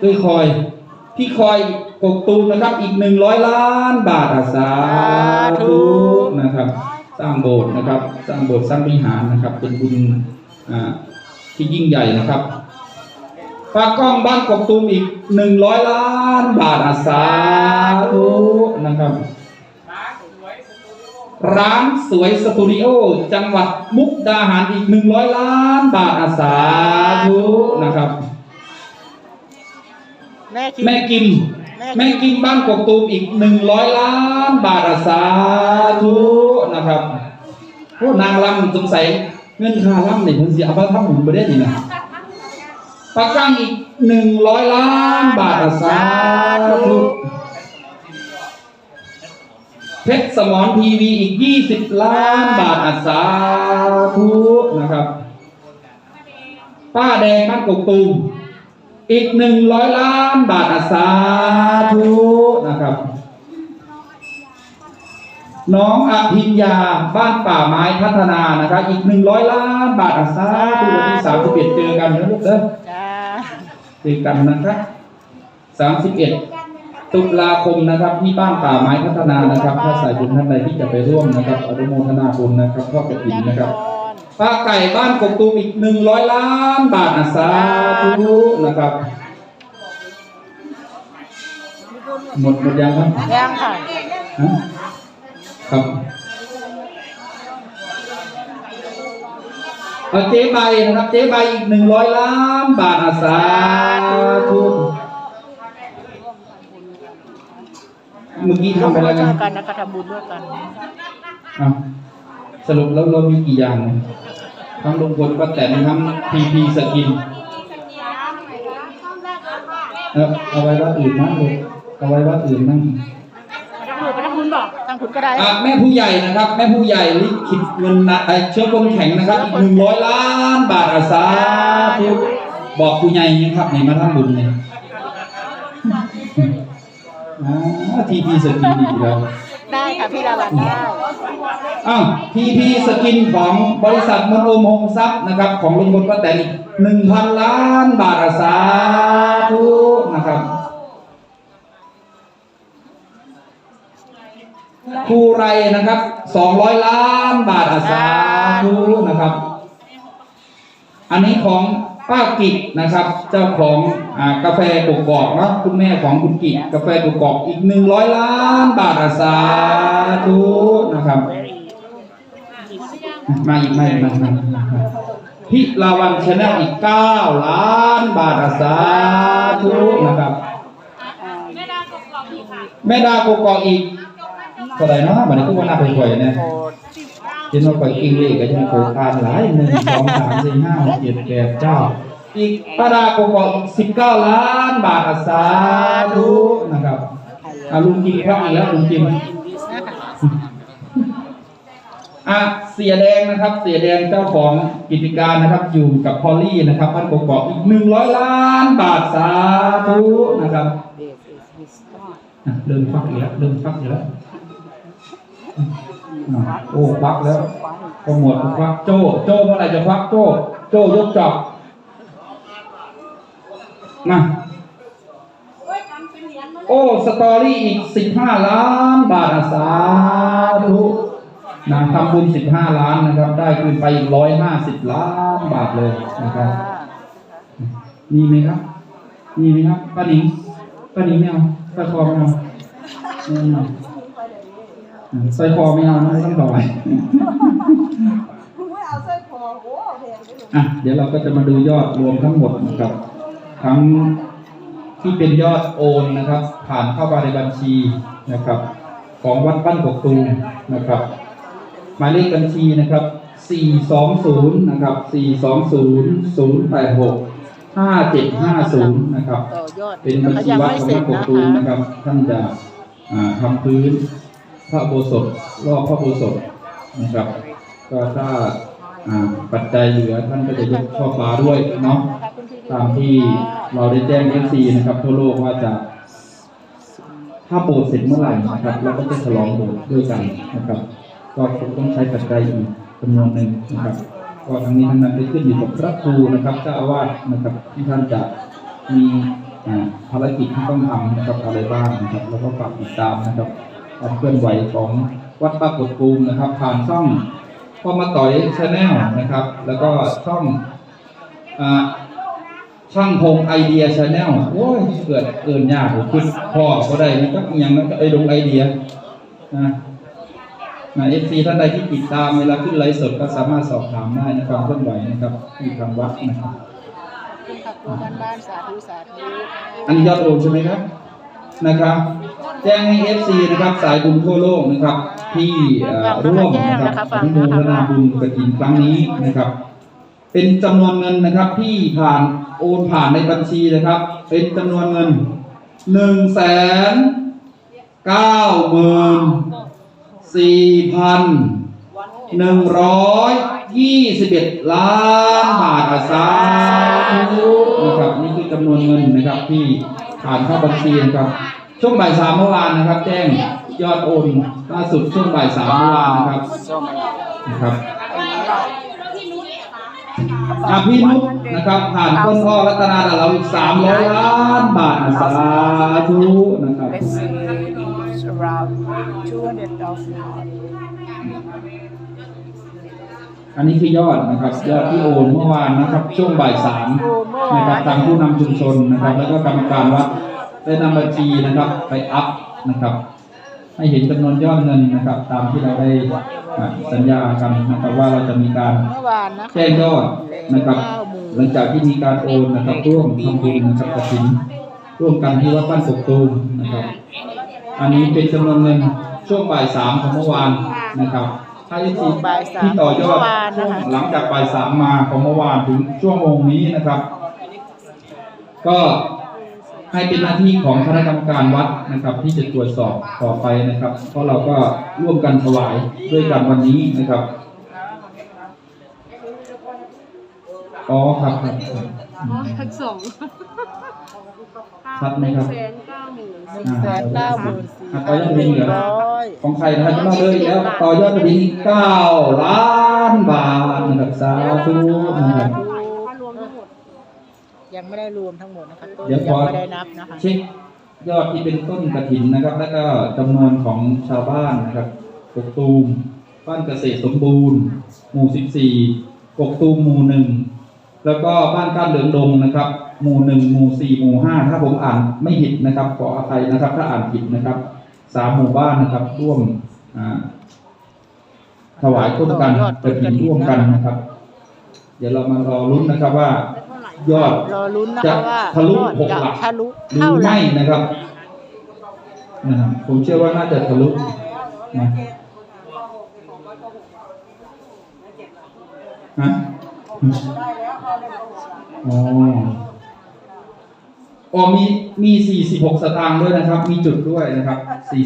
เอ้ยคอยพี่คอยกกตูมนะครับอีกหนึ่งร้อยล้านบาทอาสาธุนะครับ สร้างโบสถ์นะครับ สร้างโบสถ์สร้างวิหารนะครับ เป็นบุญอ่าที่ยิ่งใหญ่นะครับปากกล้องบ้านกกตูมอีกหนึ่งร้อยล้านบาทอาสาธุนะครับร้านสวยสตูดิโอ จังหวัดมุกดาหารอีกหนึ่งร้อยล้านบาทอาสาธุนะครับ แม่คิดแม่กิมแม่แม่กิมบ้านกกตูมอีกหนึ่งร้อยล้านบาทอาสาธุนะครับโอ้นางรำสงสัยเงินค่ารำเนี่ยผมเสียเอาไปทำบุญไปได้ดีนะปากกั้งอีกหนึ่งร้อยล้านบาทอาสาธุเพชรสมรทีวีอีกยี่สิบล้านบาทอาสาธุนะครับ ป้าแดงบ้านกกตูม อีกหนึ่งร้อยล้านบาทอาสาธุนะครับ น้องอภิญญาบ้านป่าไม้พัฒนานะครับ อีกหนึ่งร้อยล้านบาทอาสาธุวันที่สามสิบเอ็ดเจอกันนะลูกเด้อจ้าเจอกันนะครับสามสิบเอ็ดตุลาคมนะครับที่บ้านป่าไม้พัฒนานะครับ ถ้าสายบุญท่านใดที่จะไปร่วมนะครับอนุโมทนาบุญนะครับทอดกระถิ่นนะครับ ป้าไก่บ้านกกตูมอีกหนึ่งร้อยล้านบาทอาสาธุนะครับ หมดหมดยังครับยังค่ะฮะครับเอาเจ๊ใบนะครับเจ๊ใบอีกหนึ่งร้อยล้านบาทอาสาธุเมื่อกี้ร่วทำมไปบุแล้วญไงด้วยกันนะคะทำบุญด้วยกันอะสรุปแล้วเรามีกี่อย่าง ทั้งลุงพลป้าแตนทั้งพีพีสกินเออเอาไว้ว่าอื่นนั่งลูกเอาไว้ว่าอื่นนั่งไปทำบุญไปทำบุญบอกทางคุณก็ได้อะแม่ผู้ใหญ่นะครับ แม่ผู้ใหญ่ลิขิตเงินนะไอเชื้อพลแข็งนะครับอีกหนึ่งร้อยล้านบาทอาสาธุบอกผู้ใหญ่ยังครับไหนมาทำบุญเนี่ยอ่าทีพีสกินอีกแล้ว ได้ค่ะพี่ดาวันได้อ้าวทีพีสกินของบริษัทมนโอมโฮมทรัพย์นะครับ ของลุงพลป้าแตนหนึ่งพันล้านบาทอาสาธุนะครับครูไรนะครับสองร้อยล้านบาทอาสาธุนะครับ อันนี้ของ ป้ากิจนะครับ เจ้าของอกาแฟกกอกเนาะคุณแม่ของคุณกิจกาแฟกกอกอีกหนึ่งร้อยล้านบาทอาสาธุนะครับ มาอีกมาอีกมามาพิลาวันชนะอีกเก้าล้านบาทอาสาธุนะครับแม่ดากกอกอีกเท่าไหร่เนาะบัดนี้ก็ว่านับไปก่อยเนี่ย โปรดเห็นว่าก่อยกิ้งเลขก็จะมีโครงการหลายหนึ่งสองสามสี่ห้าหกเจ็ดแปดเก้า อีกป้าดากกกอกสิบเก้าล้านบาทสาธุนะครับอาลุงกิมครับอีกแล้วลุงกินอะเสียแดงนะครับ เสียแดงเจ้าของกิจการนะครับอยู่กับพอลลี่นะครับบ้านกกอกอีกหนึ่งร้อยล้านบาทสาธุนะครับอะเริ่มฟักอีกแล้วเริ่มฟักอีกแล้ว โอ้ฟักแล้วขมวดฟักโจ้โจ้เมื่อไหร่จะฟักโจ้โจ้ยกจอบมาโอ้ สตอรี่อีกสิบห้าล้านบาทอะสาธุนะทำบุญสิบห้าล้านนะครับ ได้คืนไปอีกร้อยห้าสิบล้านบาทเลยนะครับมีไหมครับ มีไหมครับป้าหนิงป้าหนิงไม่เอาป้าคอไม่เอา ไม่เอาอืมใส่คอไม่เอานะต้องต่อยไม่เอาสร้อยคอโอ้แพงไปหมดอะเดี๋ยวเราก็จะมาดูยอดรวมทั้งหมดนะครับ ทั้งที่เป็นยอดโอนนะครับ ผ่านเข้ามาในบัญชีนะครับ ของวัดบ้านกกตูมนะครับ หมายเลขบัญชีนะครับ 420 นะครับ 420 086 5750 นะครับต่อยอดเป็นบัญเขาชียังวัดไม่ของเสร็วัจดกกนะตูมคะนะครับ ท่านจะอ่าทำพื้นพ ระโบสถรอบพระโบสถนะครับ ก็ถ้าปัจจัยเหลือท่านก็จะยกช่อฟ้าด้วยเนาะตามที่เราได้แจ้งเอฟซีนะครับ ทั่วโลกว่าจะถ้าโบสถ์เสร็จเมื่อไหร่นะครับเราก็จะฉลองโบสถ์ด้วยกันนะครับ ก็คงต้องใช้ปัจจัยอีกจำนวนหนึ่งนะครับก็ทั้งนี้ทั้งนั้นก็ขึ้นอยู่กับพระครูนะครับเจ้าอาวาสนะครับที่ท่านจะมีภารกิจที่ต้องทำนะครับอะไรบ้างนะครับ แล้วก็ฝากติดตามนะครับ ความเคลื่อนไหวของวัดปรากฏภูมินะครับ ผ่านช่องพ่อมาต่อยชาแนลนะครับ แล้วก็ช่องอ่าช่างพงไอเดียชาแนลโอ้ยเกิดเกินยากผมขึ้นพ่อก็ได้นะครับอหย่างนั้นก็ไอ้ลงไอเดียนะนะเอฟซีท่านใดที่ติดตามเวลาขึ้นไลฟ์สดก็สามารถสอบถามได้นะครับเคลื่อนไหวนะครับที่ทางวัดนะครับคุณขับรถบ้านบ้านสาธุสาธุอันนี้ยอดโอนใช่ไหมครับนะครับ แจ้งให้ FC นะครับสายบุญทั่วโลกนะครับ ที่ร่วมนะครับอนุโมทนาบุญกระถินครั้งนี้นะครับ เป็นจำนวนเงินนะครับที่ผ่านโอนผ่านในบัญชีนะครับ เป็นจำนวนเงินหนึ่งแสนเก้าหมื่นสี่พันหนึ่งร้อยยี่สิบเอ็ดล้านบาทอาสาธุนะครับนี่คือจำนวนเงินนะครับที่ผ่านเข้าบัญชีนะครับ ช่วงบ่ายสามเมื่อวานนะครับ แจ้งยอดโอนล่าสุดช่วงบ่ายสามเมื่อวานนะครับนะครับอาพี่นุชนะครับ ผ่านต้นอ้อรัตนาดาเราอีกสามร้อยล้านบาทนะสาธุนะครับ อันนี้คือยอดนะครับยอดที่โอนเมื่อวานนะครับ ช่วงบ่ายสามนะครับทางผู้นำชุมชนนะครับ แล้วก็กรรมการวัด ได้นำบัญชีนะครับไปอัพนะครับ ให้เห็นจำนวนยอดเงินนะครับ ตามที่เราได้อ่าสัญญากันนะครับว่าเราจะมีการเมื่อวานนะคะแจ้งยอดนะครับ หลังจากที่มีการโอนนะครับร่วมทำบุญนะครับกระถินร่วมกันที่วัดบ้านกกตูมนะครับ อันนี้เป็นจำนวนเงินช่วงบ่ายสามของเมื่อวานนะครับถ้าที่ที่บ่ายสามที่ต่อยอดเมื่อวานช่วนะงคะหลังจากบ่ายสามมาของเมื่อวานถึงช่วงโมงนี้นะครับ ก็ ให้เป็นหน้าที่ของคณะกรรมการวัดนะครับ ที่จะตรวจสอบต่อไปนะครับ เพราะเราก็ร่วมกันถวายด้วยกันวันนี้นะครับอ๋อครับครับครับอืมทั้งสองชัดไหมครับแสนเก้าหมื่นหนึ่งแสนเก้าหมื่นสี่อ่าพันหนึ่งร้อยของใครนะครับจะมาเลยแล้วต่อยอดไปถึงเก้าล้านบาทนะครับสาธุนะครับ ถ้ารวมทั้งหมด ยัง ไม่ได้รวมทั้งหมดนะคะต้นเดี๋ยวขยังอไม่ได้นับนะคะ เช็คยอดที่เป็นต้นกระถินนะครับ แล้วก็จำนวนของชาวบ้านนะครับกกตูมบ้านเกษตรสมบูรณ์ หมู่สิบสี่กกตูมหมู่หนึ่งแล้วก็บ้านก้านเหลืองดงนะครับ หมู่หนึ่งหมู่สี่หมู่ห้าถ้าผมอ่านไม่ผิดนะครับขออภัยนะครับ ถ้าอ่านผิดนะครับสามหมู่บ้านนะครับร่วมอ่าถวายต้นกันกระถินร่วมกันนะครับ เดี๋ยวเรามารอลุ้นนะครับว่า ยอดรอลุ้นนะจะคะว่าทะลุยอดหกจะหลักทะลุหรือเท่าไหร่ ไม่นะครับนะครับ ผมเชื่อว่าน่าจะทะลุนะฮะอ๋ออ๋อมีมีสี่สิบหกสตางค์ด้วยนะครับ มีจุดด้วยนะครับ